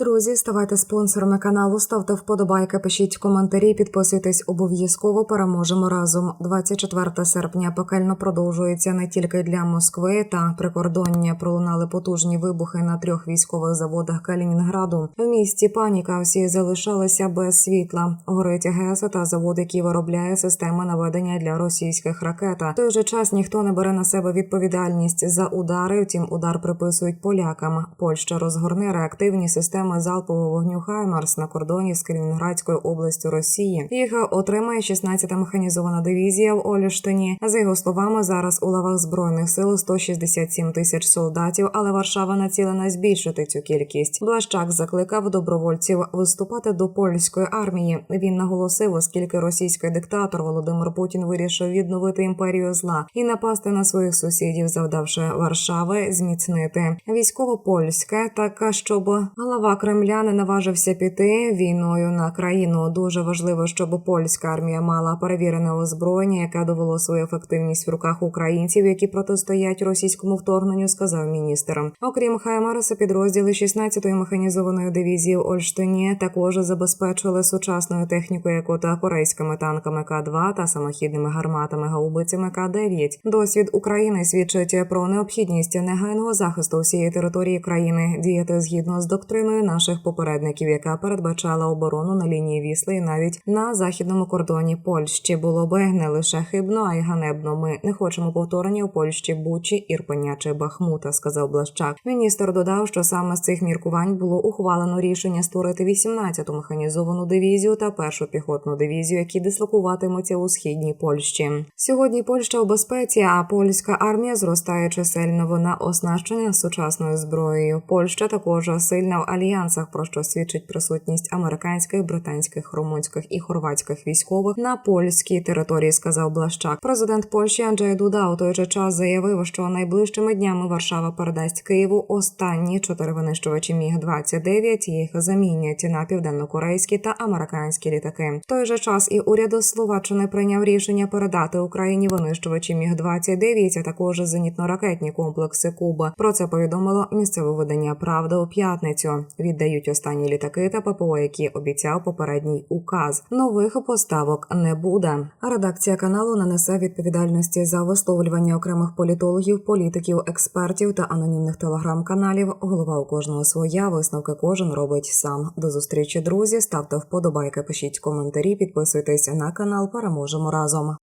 друзі, ставайте спонсорами каналу, ставте вподобайки, пишіть коментарі, підписуйтесь обов'язково. Переможемо разом. 24 серпня пекельно продовжується не тільки для Москви та прикордоння. Пролунали потужні вибухи на трьох військових заводах Калінінграду. В місті паніка всі залишалися без світла. Горить ГЕС та завод, який виробляє системи наведення для російських ракет. Той же час ніхто не бере на себе відповідальність за удари. Втім, удар приписують полякам. Польща розгорне реактивні системи залпового вогню Хаймарс на кордоні з Калінінградською областю Росії. Їх отримає 16-та механізована дивізія в Оліштині. За його словами, зараз у лавах збройних сил 167 тисяч солдатів, але Варшава націлена збільшити цю кількість. Блащак закликав добровольців виступати до польської армії. Він наголосив, оскільки російський диктатор Володимир Путін вирішив відновити імперію зла і напасти на своїх сусідів, завдавши Варшави зміцнити військово польське, так щоб глава Кремля не наважився піти війною на країну. Дуже важливо, щоб польська армія мала перевірене озброєння, яке довело свою ефективність в руках українців, які протистоять російському вторгненню, сказав міністр. Окрім Хаймарса, підрозділи 16-ї механізованої дивізії в Ольштині також забезпечили сучасною технікою, як та корейськими танками К-2 та самохідними гарматами гаубицями К-9. Досвід України свідчить про необхідність негайного захисту всієї території країни, діяти згідно з доктриною наших попередників, яка передбачала оборону на лінії Вісли і навіть на західному кордоні Польщі. Було би не лише хибно, а й ганебно. Ми не хочемо повторення у Польщі Бучі, Ірпеня чи Бахмута, сказав Блащак. Міністр додав, що саме з цих міркувань було ухвалено рішення створити 18-ту механізовану дивізію та першу піхотну дивізію, які дислокуватимуться у східній Польщі. Сьогодні Польща у безпеці, а польська армія зростає чисельно. Вона оснащена сучасною зброєю. Польща також сильна в альянсах, про що свідчить присутність американських, британських, румунських і хорватських військових на польській території, сказав Блащак. Президент Польщі Анджей Дуда у той же час заявив, що найближчими днями Варшава передасть Києву останні чотири винищувачі міг 29 Їх замінять на південнокорейські та американські літаки. В той же час і уряд Словаччини прийняв рішення передати Україні винищувачі міг 29 а також зенітно-ракетні комплекси Куба. Про це повідомило місцеве видання Правда у п'ятницю. Віддають останні літаки та ППО, які обіцяв попередній указ. Нових поставок не буде. Редакція каналу нанесе відповідальності за висловлювання окремих політологів, політиків, експертів та анонімних телеграм-каналів. Голова у кожного своя висновки кожен робить сам. До зустрічі, друзі. Ставте вподобайки, пишіть коментарі, підписуйтесь на канал. Переможемо разом.